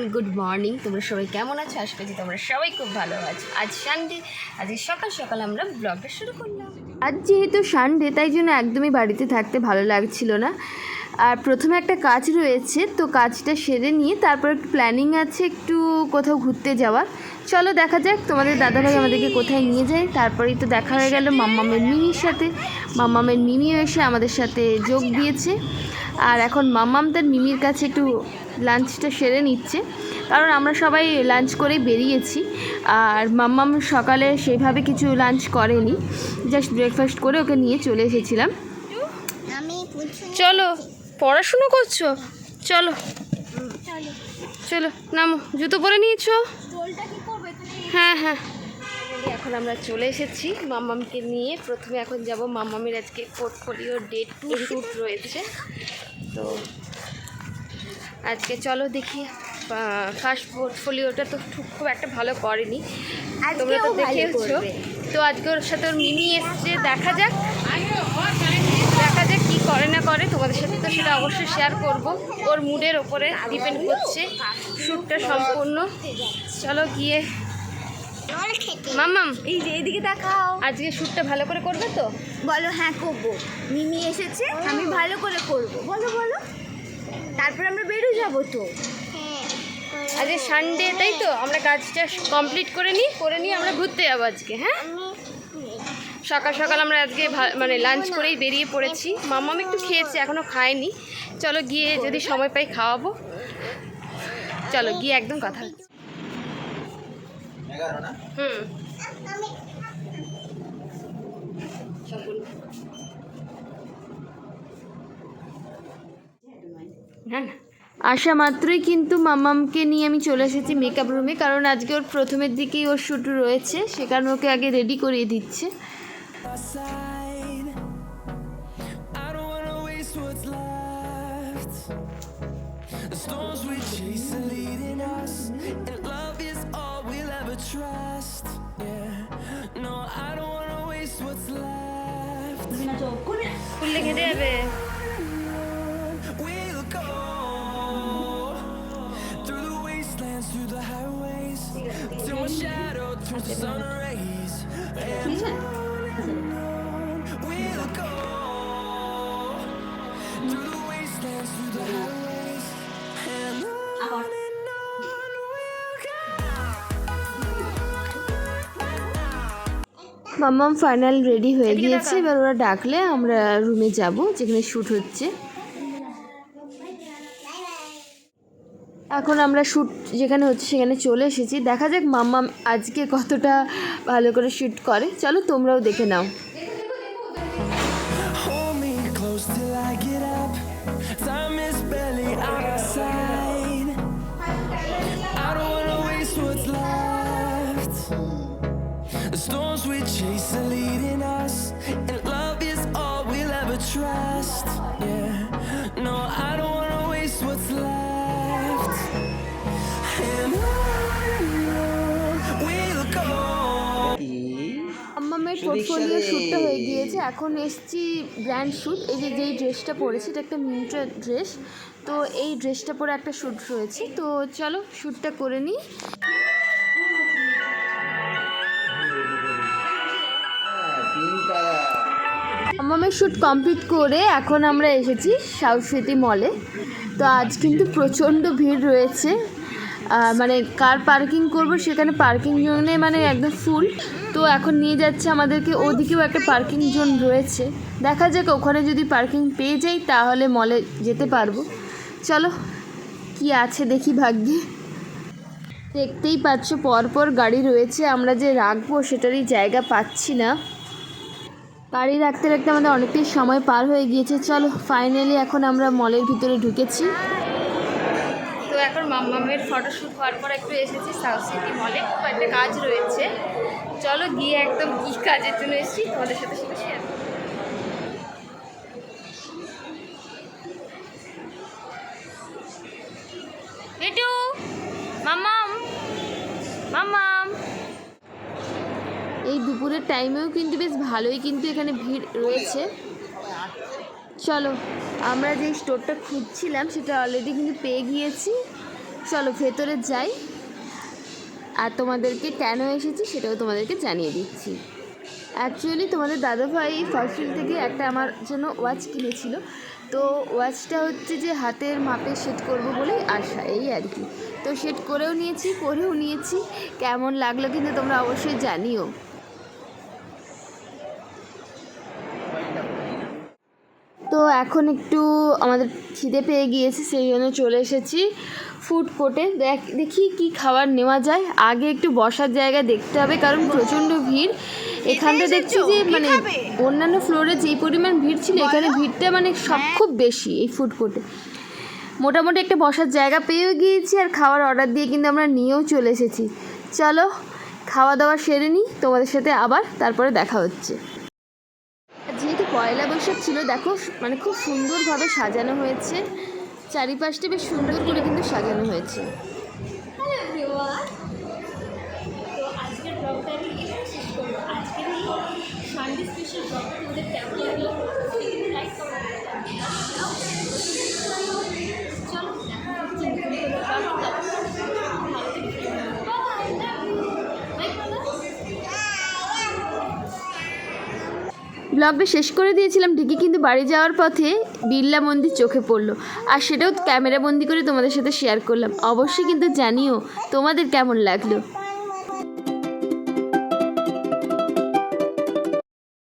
One good morning. তোমরা সবাই কেমন আছো? আশা করছি তোমরা সবাই খুব ভালো আছো। আজ সানডে আজকে সকাল সকাল আমরা ব্লগটা শুরু করলাম। আজ যেহেতু সানডে তাই জন্য একদমই বাড়িতে থাকতে ভালো লাগছিল না। আর প্রথমে একটা কাজ রয়েছে তো কাজটা সেরে নিয়ে তারপর একটু প্ল্যানিং আছে একটু কোথাও ঘুরতে যাওয়ার। চলো দেখা যাক তোমাদের দাদাভাই আমাদেরকে কোথায় নিয়ে যায়। তারপরেই তো দেখা হয়ে গেল মাম্মামের মিমির সাথে। মাম্মামের মিমিও এসে আমাদের সাথে যোগ দিয়েছে। আর এখন মাম্মাম তার মিমির কাছে একটু লাঞ্চটা সেরে নিচ্ছে। কারণ আমরা সবাই লাঞ্চ করে বেরিয়েছি। আর মাম্মাম সকালে সেইভাবে কিছু লাঞ্চ করেনি। জাস্ট ব্রেকফাস্ট করে ওকে নিয়ে চলে এসেছিলাম। চলো। পড়াশুনো করছ? চলো। চলো নামো। জুতো পরে নিয়েছো? হ্যাঁ হ্যাঁ। এখন আমরা চলে এসেছি মাম্মামকে নিয়ে। প্রথমে এখন যাব মাম্মামের আজকে পোর্টফোলিও ডে টু শ্যুট রয়েছে। তো আজকে চলো দেখি ফার্স্ট পোর্টফোলিওটা তো খুব একটা ভালো করেনি। তোমরা তো দেখেছ তো আজকে ওর সাথে ওর মিমি এসছে দেখা যাক। করে না করে তোমাদের সাথে তো সেটা অবশ্যই শেয়ার করব। ওর মুডের ওপরে ডিপেন্ড করছে শ্যুটটা সম্পূর্ণ। চলো গিয়ে। মাম্মাম এই যে এদিকে দেখাও। আজকে শ্যুটটা ভালো করে করবে তো? বলো হ্যাঁ করব। মিমি এসেছে আমি ভালো করে করব। বলো বলো। তারপর আমরা বেরো যাব তো। আজকে সানডে তাই তো? আমরা কাজটা কমপ্লিট করে নিই করে নিয়ে আমরা ঘুরতে যাব আজকে হ্যাঁ? সকাল সকাল আমরা আজকে ভা- মানে লাঞ্চ করেই বেরিয়ে পড়েছি। মাম্মাম একটু খেয়েছে এখনও খায়নি। চলো গিয়ে যদি সময় পাই খাওয়াবো। চলো গিয়ে একদম কথা হচ্ছে হুম। হ্যাঁ আসা মাত্রই কিন্তু মামামকে নিয়ে আমি চলে এসেছি মেকআপ রুমে কারণ আজকে ওর প্রথমের দিকেই ওর শ্যুট রয়েছে সে কারণে ওকে আগে রেডি করিয়ে দিচ্ছে। side. I don't wanna waste what's left. The storms we chase are leading us, and love is all we'll ever trust. Yeah, no, I don't wanna waste what's left. খুললে খেতে যাবে We'll go through the wastelands, through the highways, till my shadow turns to sun rays. And we'll মাম্মাম final ready হয়ে গিয়েছে। এবার ওরা ডাকলে আমরা রুমে যাব যেখানে শ্যুট হচ্ছে। এখন আমরা শ্যুট যেখানে হচ্ছে সেখানে চলে এসেছি। দেখা যাক মাম্মাম আজকে কতটা ভালো করে শ্যুট করে। চলো তোমরাও দেখে নাও। Hold me close till I get up. Time is barely on portfolio শ্যুটটা হয়ে গিয়েছে। এখন এসছি ব্র্যান্ড শ্যুট এই যে যেই ড্রেসটা পরেছি এটা একটা মিন্ট্রা ড্রেস তো এই ড্রেসটা পরে একটা শ্যুট রয়েছে। তো চলো শ্যুটটা করে নিই। মামামের শ্যুট কমপ্লিট করে এখন আমরা এসেছি সাউথ সিটি মলে তো আজ কিন্তু প্রচণ্ড ভিড় রয়েছে। মানে কার পার্কিং করব সেখানে পার্কিং জোনে মানে একদম ফুল তো এখন নিয়ে যাচ্ছে আমাদেরকে, ওদিকেও একটা পার্কিং জোন রয়েছে। দেখা যাক, ওখানে যদি পার্কিং পেয়ে যাই তাহলে মলে যেতে পারব। চলো, কি আছে দেখি ভাগ্যে। দেখতেই পাচ্ছ, পরপর গাড়ি রয়েছে, আমরা যে রাখব সেটারই জায়গা পাচ্ছি না। গাড়ি রাখতে রাখতে আমাদের অনেকটাই সময় পার হয়ে গিয়েছে। চলো ফাইনালি এখন আমরা মলের ভিতরে ঢুকেছি। এখন মাম্মামের ফটোশ্যুট হওয়ার পর একটু এসেছি সাউথ সিটি মলে একটা কাজ রয়েছে। চলো গিয়ে একদম কী কাজের জন্য এসেছি, তোমাদের সাথে সেটা শেয়ার এই দুপুরের টাইমেও কিন্তু বেশ ভালোই কিন্তু এখানে ভিড় রয়েছে। চলো, আমরা যে স্টোরটা খুঁজছিলাম সেটা অলরেডি কিন্তু পেয়ে গিয়েছি। চলো, ভেতরে যাই। আর তোমাদেরকে কেন এসেছি সেটাও তোমাদেরকে জানিয়ে দিচ্ছি। অ্যাকচুয়ালি তোমাদের দাদাভাই ফার্স্ট থেকে একটা আমার জন্য ওয়াচ কিনেছিল। তো ওয়াচটা হচ্ছে যে হাতের মাপে সেট করব বলেই আশা, এই আর কি। তো সেট করেও নিয়েছি পরেও নিয়েছি। কেমন লাগল কিন্তু তোমরা অবশ্যই জানিও। তো এখন একটু আমাদের খিদে পেয়ে গিয়েছে সেই জন্য চলে এসেছি ফুড কোর্টে দেখ দেখি কি খাবার নেওয়া যায়। আগে একটু বসার জায়গা দেখতে হবে কারণ প্রচণ্ড ভিড়। এখানটা দেখছি যে মানে অন্যান্য ফ্লোরে যেই পরিমাণ ভিড় ছিল এখানে ভিড়টা মানে সব খুব বেশি এই ফুড কোর্টে মোটামুটি একটা বসার জায়গা পেয়েও গিয়েছি আর খাওয়ার অর্ডার দিয়ে কিন্তু আমরা নিয়েও চলে এসেছি। চলো খাওয়া দাওয়া সেরে নিই। তোমাদের সাথে আবার তারপরে দেখা হচ্ছে। পয়লা বৈশাখ ছিল, দেখো মানে খুব সুন্দরভাবে সাজানো হয়েছে। চারিপাশটি বেশ সুন্দর করে কিন্তু সাজানো হয়েছে। আজকের এই সানডে স্পেশাল তোমাদের কেমন লাগল? লাইক কমেন্ট ব্লগটা শেষ করে দিয়েছিলাম, ঠিকই কিন্তু বাড়ি যাওয়ার পথে বিড়লা মন্দির চোখে পড়ল। আর সেটাও ক্যামেরা বন্দি করে তোমাদের সাথে শেয়ার করলাম। অবশ্যই কিন্তু জানিও তোমাদের কেমন লাগল।